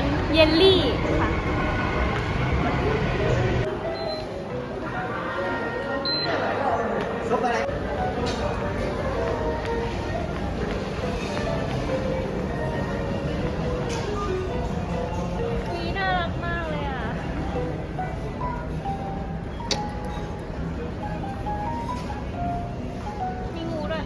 นเยลลี่ค่ะนี่น่ารักมากเลยอะ มีงูด้วย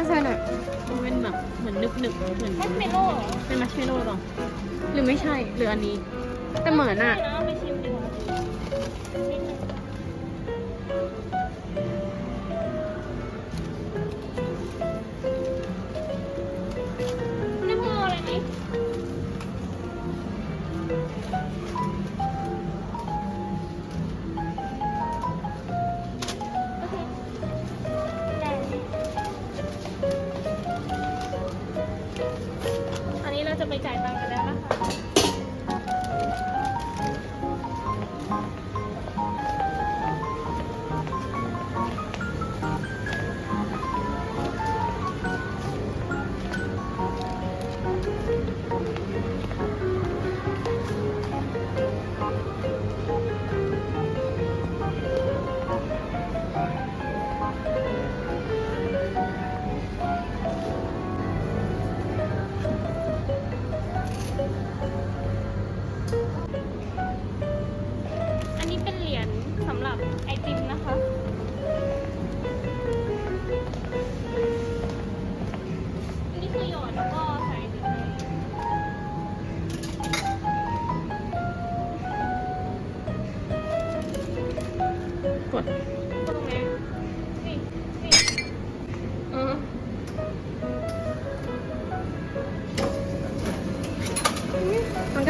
นนี้น่าจะหน่อยมันเป็นแบบเหมือนนึบนึบๆเหมือนๆแมสเมโล่เหรอเป็นมัชเมลโล่หรือเปล่าหรือไม่ใช่หรืออันนี้ แต่เหมือนอะใช่นะไปชิมดูนิ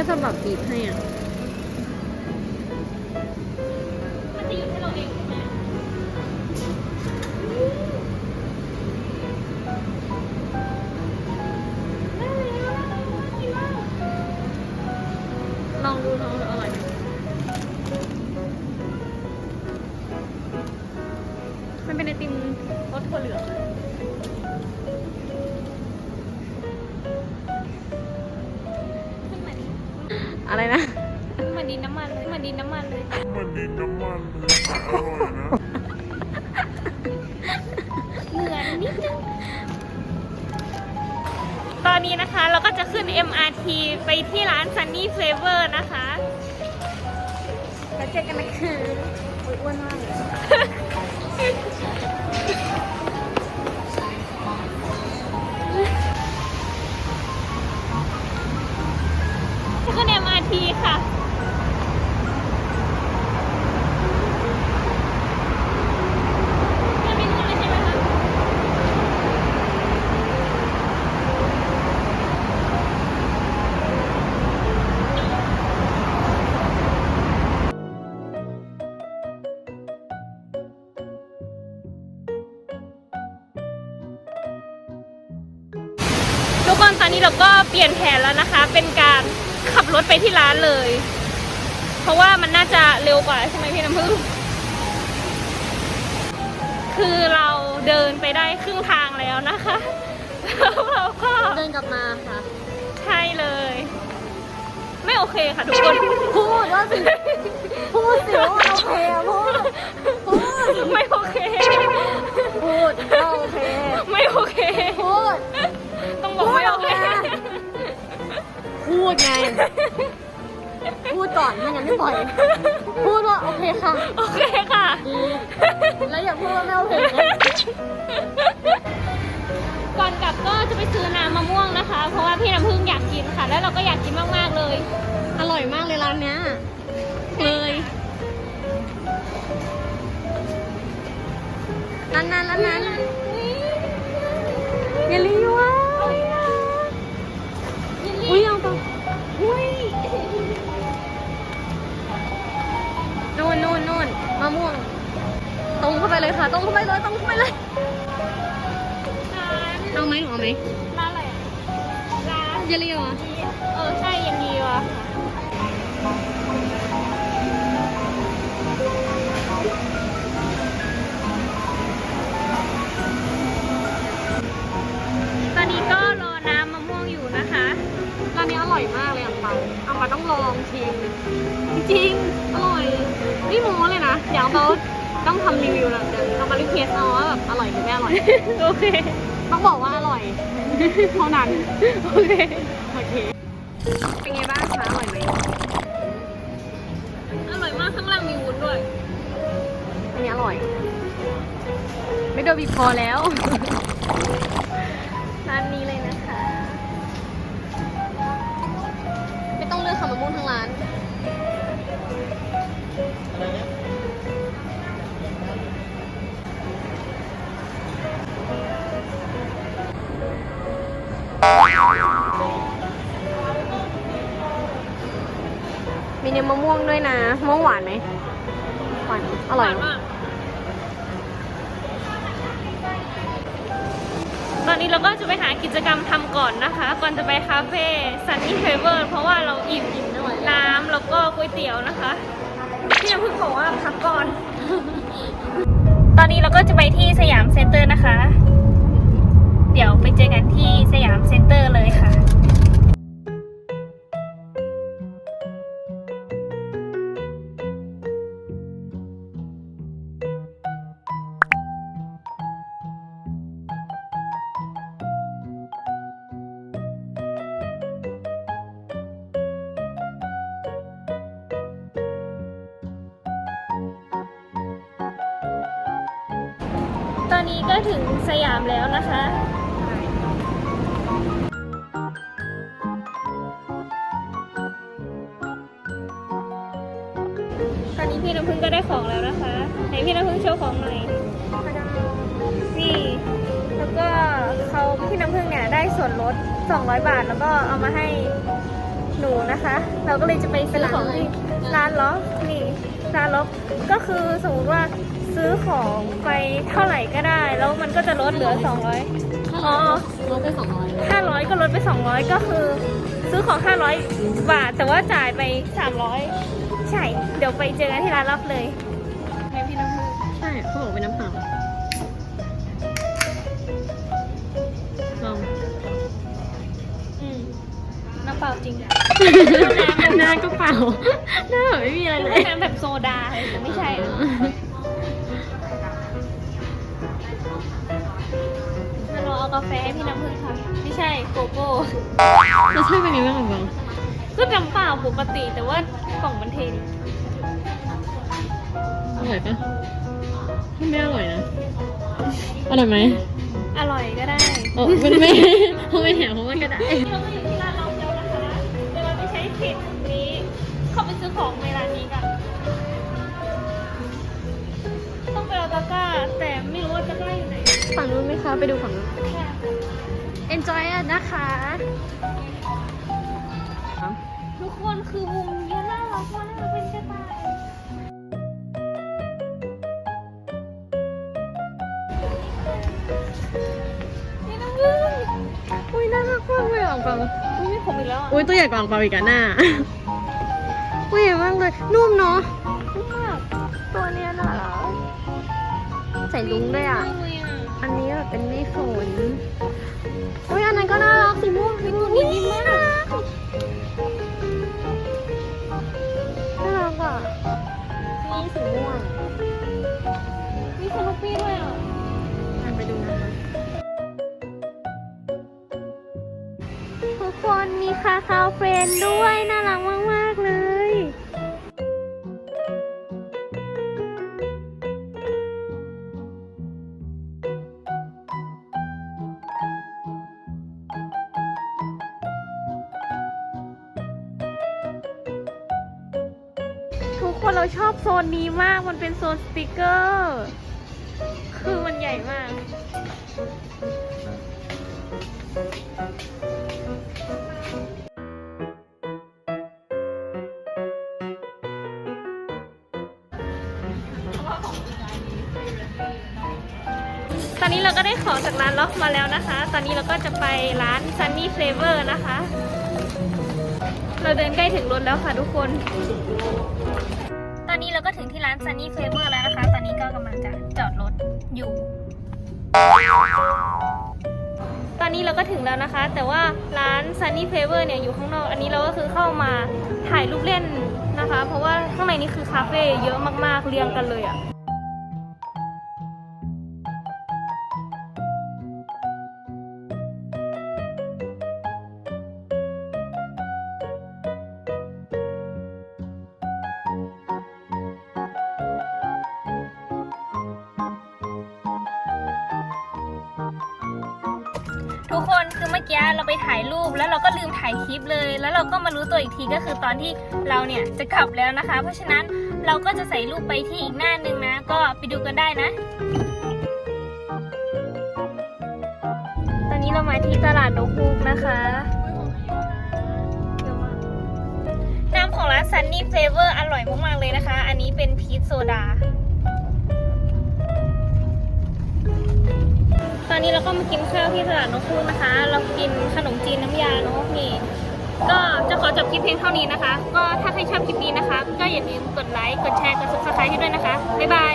ก็จะแบบบีบให้อะมันจะหยุดให้เราเองใช่ไหมลองดูลองดูอร่อยไหมมันเป็นไอติมรสถั่วเหลือง อะไรนะเหมือนดินน้ำมันเลยเหมือนดินน้ำมันเลยมันดินน้ำมันเลยอร่อยนะเหมือนนิดนึงตอนนี้นะคะเราก็จะขึ้น MRT ไปที่ร้าน Sunny Flavor นะคะแล้วเจอกันนะคะอุ๊ยอ้วนมาก นี้ค่ะ ทุกคนตอนนี้เราก็เปลี่ยนแผนแล้วนะคะ เป็นการ ขับรถไปที่ร้านเลย เพราะว่ามันน่าจะเร็วกว่าใช่ไหมพี่น้ำพึ่งคือเราเดินไปได้ครึ่งทางแล้วนะคะแล้วเราก็เดินกลับมาค่ะ ใช่เลย ไม่โอเคค่ะทุกคนพูดว่าสิพูดสิว่าโอเคอะพูดพูดไม่โอเค พูดก็โอเค ไม่โอเค พูด ต้องบอกไม่โอเค พูดไง พูดก่อนไม่งั้นไม่ปล่อย พูดว่าโอเคค่ะ โอเคค่ะ ดี แล้วอย่าพูดว่าไม่โอเคนะก่อนกลับก็จะไปซื้อน้ำมะม่วงนะคะ เพราะว่าพี่น้ำพึ่งอยากกินค่ะ แล้วเราก็อยากกินมากๆเลย อร่อยมากเลยร้านเนี้ยเลยร้านนั้นร้านนั้นเยลลี่ว้า งเข้าไปเลยตรงเข้าไปเลยเอาไหมหนูเอาไหมร้านอะไรอะร้านเยลลี่เหรอเออใช่ยังมีว่ะตอนนี้ก็รอน้ำมะม่วงอยู่นะคะร้านนี้อร่อยมากเลยอะปังเอามาต้องลองชิมจริงๆอร่อยนี่โม้เลยนะเดี๋ยวเขา ต้องทำรีวิวแล้วเดี๋ยวเรามารีเควสเอาว่าแบบอร่อยหรือไม่อร่อย โอเค ต้องบอกว่าอร่อยเท่านั้น โอเค โอเค เป็นไงบ้างคะอร่อยไหมอร่อยมากข้างล่างมีวุ้นด้วย อันนี้อร่อย ไม่โดนบีบคอแล้ว มีเนื้อมะม่วงด้วยนะมะม่วงหวานไหมหวานอร่อยหวานมากตอนนี้เราก็จะไปหากิจกรรมทำก่อนนะคะ ก่อนจะไปคาเฟ่ซันนี่เทเวอร์เพราะว่าเราอิ่มน้ำแล้วก็ก๋วยเตี๋ยวนะคะพี่น้ำพึ่งบอกว่าพักก่อน ตอนนี้เราก็จะไปที่สยามเซ็นเตอร์นะคะ เดี๋ยวไปเจอกันที่สยามเซ็นเตอร์เลยค่ะตอนนี้ก็ถึงสยามแล้วนะคะ พี่น้ำพึ่งก็ได้ของแล้วนะคะไหนพี่น้ำพึ่งโชว์ของหน่อยนี่ แล้วก็เขาพี่น้ำพึ่งเนี่ยได้ส่วนลด 200 บาทแล้วก็เอามาให้หนูนะคะ เราก็เลยจะไปซื้อของที่ร้านล็อกนี่ร้านล็อกก็คือสมมติว่าซื้อของไปเท่าไหร่ก็ได้ แล้วมันก็จะลดเหลือ 200อ๋อลดไปสองร้อย500 ก็ลดไป 200 ก็คือ ซื้อของ 500 บาท แต่ว่าจ่ายไป 300 ใช่ เดี๋ยวไปเจอกันที่ร้านรับเลยให้พี่น้ำพึ่งใช่เขาบอกเป็นน้ำเปล่าลองอืมน้ำเปล่าจริงหน้าก็เปล่าหน้าแบบไม่มีอะไรเลยน้ำแบบโซดาเลยแต่ไม่ใช่อะมารอเอากาแฟให้พี่น้ำพึ่งค่ะไม่ใช่โกโก้รสชาติเป็นไงบ้างบาง ก็น้ำเปล่าปกติแต่ว่ากล่องมันเทนอร่อยปะไม่อร่อยนะ อร่อยไหมอร่อยก็ได้เออมันไม่เขาไม่แถมเขาไม่กระดาเราก็ดูที่ร้านเราเดี๋ยวเราไปใช้เทปนี้เขาไปซื้อของในร้านนี้กันต้องไปเอาตะกร้าแต่ไม่รู้ว่าตะกร้อยู่ไหนฝั่งนู้นไหมคะไปดูฝั่งนู้น enjoy นะคะ ทุกคนคือมุมเนี้ยน่ารักมากเป็นกระต่ายนี่น้ำผึ้งอุ้ยน่ารักมากเลยอะฟังอุ้ยมีผมอีกแล้วอะอุ้ยตัวใหญ่กว่าอังเปาอีกอะหน้าอุ้ยใหญ่มากเลยนุ่มเนาะนุ่มมากตัวเนี้ยน่ารักใส่ลุงด้วยอะเลยอะอันนี้แบบเป็นไม่ฝนอุ้ยอันนั้นก็น่ารักสีม่วงสีม่วงนี่น่ารัก สีม่วงมีสนุปปี้ด้วยอะหันไปดูนะคะทุกคนมีคาคาวเฟรนด้วย น่ารักมาก เราชอบโซนนี้มาก มันเป็นโซนสติกเกอร์ คือมันใหญ่มาก ตอนนี้เราก็ได้ของจากร้านล็อกมาแล้วนะคะ ตอนนี้เราก็จะไปร้าน Sunny Flavor นะคะ เราเดินใกล้ถึงรถแล้วค่ะทุกคน เราก็ถึงที่ร้าน Sunny Flavor แล้วนะคะ ตอนนี้ก็กำลังจะจอดรถอยู่ ตอนนี้เราก็ถึงแล้วนะคะ แต่ว่าร้านซันนี่เฟเวอร์เนี่ยอยู่ข้างนอก อันนี้เราก็คือเข้ามาถ่ายรูปเล่นนะคะ เพราะว่าข้างในนี้คือคาเฟ่เยอะมากๆเรียงกันเลยอะ่ะ คือเมื่อกี้เราไปถ่ายรูปแล้วเราก็ลืมถ่ายคลิปเลย แล้วเราก็มารู้ตัวอีกทีก็คือตอนที่เราเนี่ยจะกลับแล้วนะคะ เพราะฉะนั้นเราก็จะใส่รูปไปที่อีกหน้านึงนะ ก็ไปดูกันได้นะ ตอนนี้เรามาที่ตลาดนกฮูกนะคะน้ำของร้าน Sunny Flavor อร่อยมากๆเลยนะคะ อันนี้เป็นพีชโซดา อนนี้เราก็มากินข้าวที่ตลาดนกคูนนะคะ เรากินขนมจีนน้ำยาเนาะนี่ ก็จะขอจบคลิปเพียงเท่านี้นะคะ ก็ถ้าใครชอบคลิปนี้นะคะ ก็อย่าลืมกดไลค์ กดแชร์ กดซับสไครต์ให้ด้วยนะคะ บ๊ายบาย